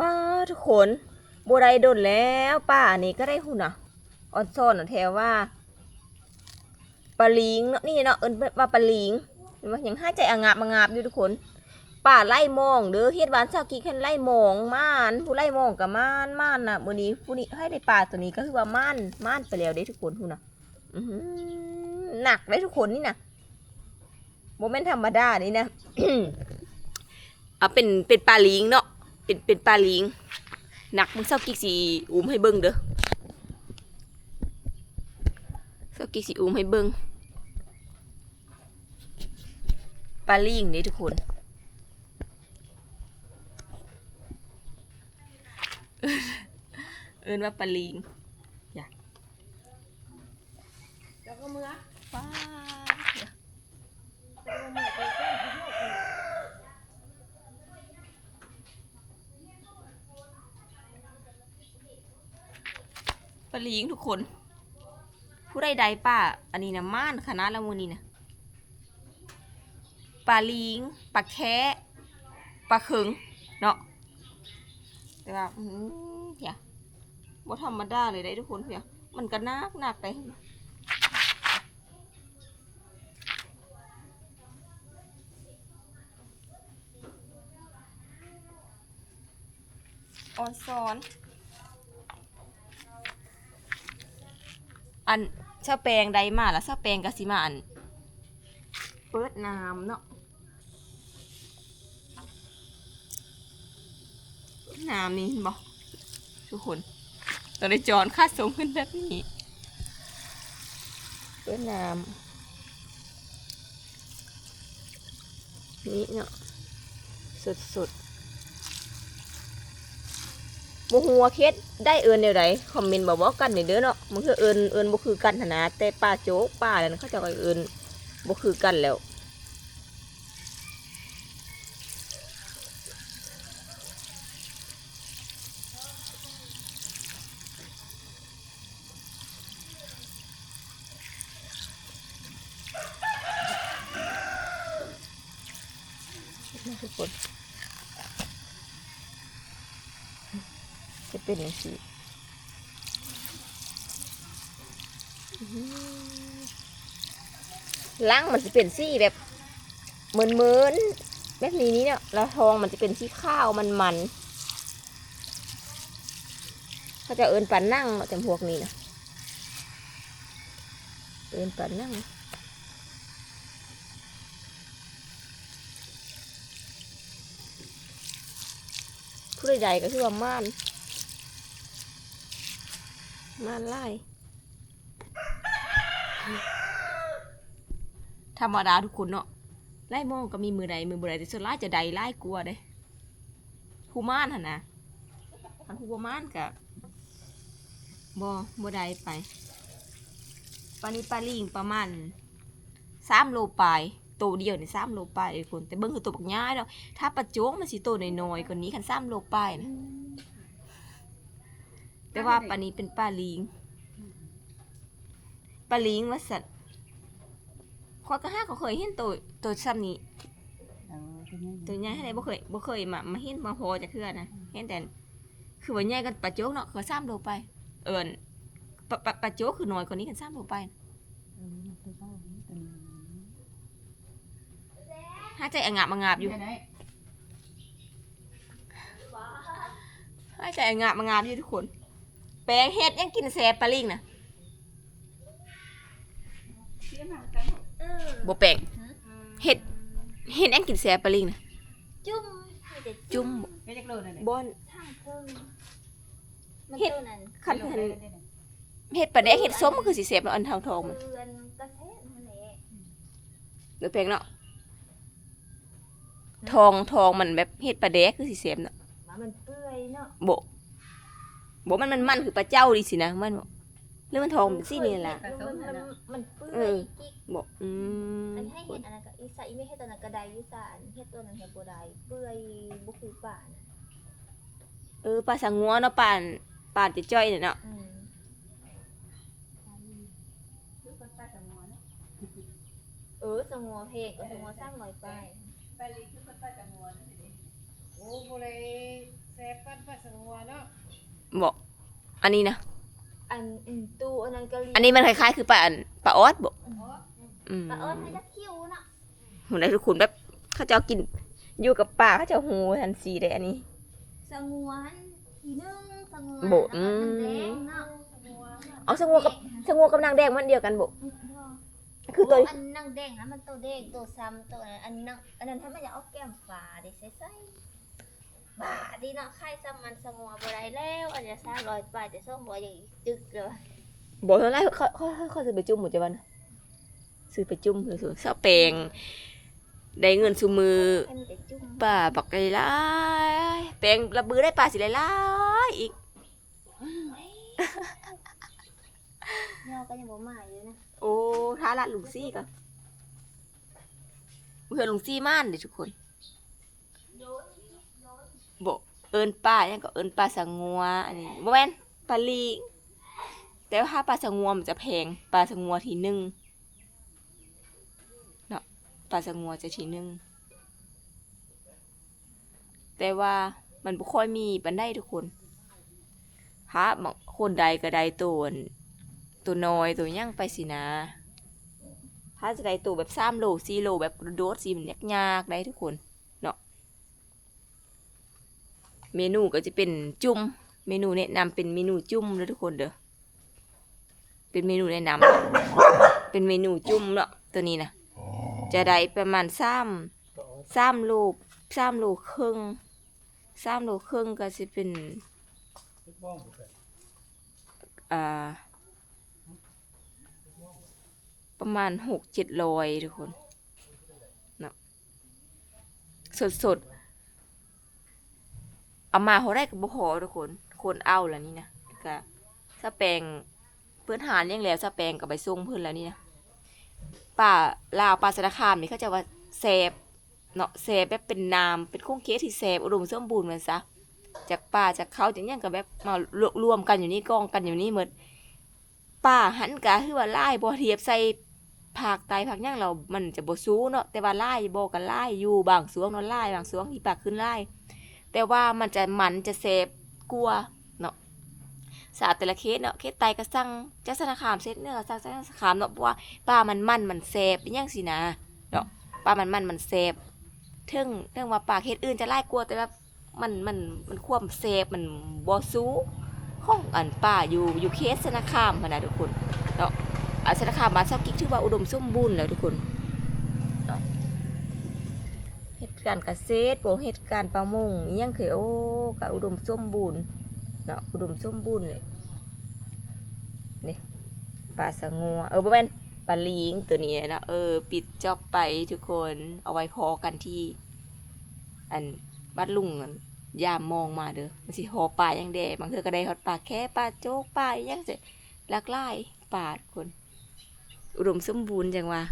บ้าทุกคนบัได้ดนแล้วป้าอันี่ก็ได้หุ่นอะออนซ่อนอะแถวว่าปลาลิงเนาะนี่เนาะเอิ้นว่าปลาลิงเห็นยังห้าใจอะงาบมางาบอยู่ทุกคนป้าไล่มองเด้อเฮ็ดหวานซาวกี้แค่ไล่มองม่านผู้ไล่มองกับม่านม่านน่ะมื้อนี้ผู้นี้ให้ได้ปลาตัวนี้ก็คือว่าม่านม่านไปแล้วเด้ทุกคนหุ่นน่ะอื้อหนักเลยทุกคนนี่น่ะโมเมนต์ธรรมดานี่นะเอาเป็นเป็นปลาลิงเนาะ เป็นเป็นปลาลิงหนักมึงเศร้ากิกสีอุ้มให้เบิ่งเด้อเศร้ากิกสีอุ้มให้เบิ่งปลาลิงนี่ทุกคนเอิ้นว่าปลาลิงอย่าแล้วก็เมื่อป้า แล้วก็เมื่อไปแก้ที่โลกคน ปลาลิงทุกคน ผู้ใดใดป้า อันนี้นะม่านคณะละมูนี่นะปลาลิงปลาแคะปลาเขิงเนาะแต่ว่าอืมเพียบ่ธรรมดาเลยได้ทุกคนเพียมันก็นักหนักไปออนซอน อันเช้าแปลงใดมาแล้วเช้าแปลงกสิมาอันเปิดน้ำเนาะเปิดน้ำนี่บอกทุกคนตอนได้จอนค่าสูงขึ้นแบบนี้เปิดน้ำนี่เนาะสดสดๆ บ่ฮู้ว่าเคสได้เอินเดียวใดคอมเมนต์บอกว่ากันเด้อเนาะมันคือเอินเอินบ่คือกันหั่นนะแต่ป้าโจ๊กป้าแล้วเขาเจะก็เอินบ่คือกันแล้วทุกคนจะ เป็นอย่างนี้ล่างมันจะเป็นสีแบบเหมือนเหมือนแบบนี้นี่เนี่ยแล้วทองมันจะเป็นสีข้าวมันมันเขาจะเอินปันนั่งเนาะแต่พวกนี้นะเอินปันนั่งผู้ใดๆก็คือว่าม่าน มาไล่ธรรมดาทุกคนเนาะไล่มองก็มีมือใดมือบ่ใดแต่ส่วนไล่จะใดไล่กลัวเด้ผู้ม่านหันนะทางผู้บ่ม่านก็บ่บ่ใดไปปลานี้ปลาลิงประมาณสามโลปลายตัวเดียวในสามโลปลายเลยคนแต่เบิ่งคือตัวบักย้ายดอกถ้าปลาโจ๊กมันสิตัวน้อยๆกว่านี้คันซ้ำโลป้ายนะ แต่ว่าปลานี้เป็นปลาลิงปลาลิงว่าสัตว์ขอยก็ห้าเขาเคยเห็นตัวตัวซ้ำนี้ เออเป็นยังไงตัวใหญ่ให้ไหนบ่เคยบ่เคยมามาเห็นมาพอจะเคือนะเห็นแต่คือว่าใหญ่กันปลาโจ๊กเนาะคือซ้ำโลไป เอิญปลาปลาปลาโจ๊กคือน้อยกว่านี้กันซ้ำโลไปเออตัวเจ้าตัวนี้ห้าใจอะงาบมางาบอยู่ได้ได้ห้าใจอะงาบมางาบอยู่ทุกคนแป ลงเฮ็ดยังกินแซ่บปลาลิงนะเสียมากันหมดบ่แปลงเฮ็ดเฮ็ดยังกินแซ่บปลาลิงนะจุ่มให้แต่จุ่มไปจักโลนั่นแหละบอนทางเพิ่งมันเฮ็ดตัวนั้นคันโลคันได้ได้ได้เฮ็ดปลาแดกเฮ็ดส้มมันคือสีเสบแล้วอันทองทองๆมันเรือนกระแทกนั่นแหละหรือแปลงเนาะทองทองมันแบบเฮ็ดปลาแดกคือสีเสบเนาะว่ามันเปื่อยเนาะโบบ่มันมันมันคือปลาเจ้าดิสินะมันบ่หรือมันทองเป็นสีนี่ล่ะมันมันมันเปื่เออยอ กิ๊กบ่อืมอันให้เห็นอันนั้นก็อีสานอีไม่ให้ตัวนั้นกระไดอีสานเฮ็ดตัวนั้นเฮ็ดบ่ได้เปื่อยบ่คือป่านะเออปลาสังงัวเนาะปลาอันปลาจะจ้อยเนี่ยเนาะอืมคือคนป้าตะงอนเออสงอเพลงก็สงอสร้างหน่อยไป ไปลีคือคนป้าตะงอนโอ้บ่เลยแซ่ ฟปันปัสงัวเนาะ บอกอันนี้นะอันอืมตูอันนั้นก็เลี้ยงอันนี้มันคล้ายๆคือปลาอันปลาออสบอกอืมปลาเอิญให้จะคิ้วเนาะผมได้ทุกคนแบบเขาจะเอากินอยู่กับป่าเขาจะเอาหูทันสีได้อันนี้ สงวนทีนึงสงวนโบแล้วก็อืม น้ำแดงเนาะเอาสงวกับสงวกับนางแดงมันเดียวกันบอกอืมพอคือตัวอันนั่งแดงนะมันตัวแดงตัวซ้ำตัวนั้นอันนั่งอันนั้นถ้ามันจะเอาแก้มฟ้าดิใส่ใส่ บาดีเนาะไข่ซ้ำมันสงวนบ่ได้แล้วอันจะสามร้อยบาทจะส่งบ่อย่างอีกจึกเลยบอกเท่าไรเขาเขาเขาเขาซื้อไปจุ่มหมดจ้ะวันซื้อไปจุ่มซื้อๆเสาแปลงได้เงินซูมือให้มันจะจุ่มป่าบักไก่ลายแปลงระบือได้ปลาสิหลายๆอีกเนาะก็ยังบ่มาอยู่นะโอ้ท้าละลุงซี่ก็เพื่อนลุงซี่ม่านเด้ทุกคน บเอินป้าเนี่ยก็เอินปลาสังัวอันนี้บ่แม่นปลาลีงแต่ว่าถ้าปลาสังัวมันจะแพงปลาสังัวทีหนึ่งเนาะปลาสังัวจะทีหนึ่งแต่ว่ามันบ่ค่อยมีปานใดทุกคนพะบางคนใดก็ได้ตัวอันตัวน้อยตัวย่างไปสินะถ้าจะได้ตัวแบบสามโลสี่โลแบบโดดสีมันยากๆได้ทุกคนเนาะ เมนูก็จะเป็นจุ่มเมนูแนะนำเป็นเมนูจุ่มเลยทุกคนเด้อเป็นเมนูแนะนำเป็นเมนูจุ่มเนาะตัวนี้นะจะได้ประมาณสามสามโลสามโลครึ่งสามโลครึ่งก็จะเป็นอ่าประมาณหกเจ็ดร้อยทุกคนเนาะสดสดๆ เอามาเขาได้กับบุพอทุกคนคนเอาแล้วนี่นะก็สแปงเพื่อนหานยังแล้วสแปงกับไปส่งเพื่อนแล้วนี่นะป่าลาวป่าสารคามนี่เขาจะว่าแซบเนาะแซบแบบเป็นน้ำเป็นโค้งเคสที่แซบอุดมสมบูรณ์เหมือนซะจากป่าจากเขาจากยังกับแบบมารวมกันอยู่นี่กองกันอยู่นี่หมดป่าหันกะคือว่าไล่บ่เทียบใส่ผักไตผักย่างเรามันจะบ่สู้เนาะแต่ว่าไล่บ่กันไล่อยู่บางสวงเนาะไล่บางสวงที่ปากขึ้นไล่ แต่ว่ามันจะมันจะเสพกลัวเนาะสาแต่ละเคสเนาะเคสไตก็สั่งจัสนาขามเซตเนื้อสั่งจัสนาขามเนาะเพราะว่าป้ามันมันมันเสพเป็นยังสินะเนาะป้ามันมันมันเสพถึงถึงว่าปลาเคสอื่นจะไล่กลัวแต่ว่ามันมันมันควบเสพมันบ่สู้ห้องอันป่าอยู่อยู่เคสธนาคามนะทุกคนเนาะอันธนาคารบ้านซอกกิ๊กถือว่าอุดมสมบูรณ์แล้วทุกคนเนาะเฮ็ด การเกษตรบ่เฮ็ดการประมงยังเคือโอ้ก็อุดมสมบูรณ์เนาะอุดมสมบูรณ์เลยนี่ปลาสะงัวเออบ่แม่นปลาลิงตัวนี้นะเออ ปิดจอบไปทุกคนเอาไว้พอกันที่ อันบ้านลุงยามมองมาเด้อมันสิหอป่าอย่างแดบางเทื่อก็ได้ฮอดป่าแค่ป่าโจ๊กป่าอหยังสิหลากหลายป่าคน อุดมสมบูรณ์จังว่า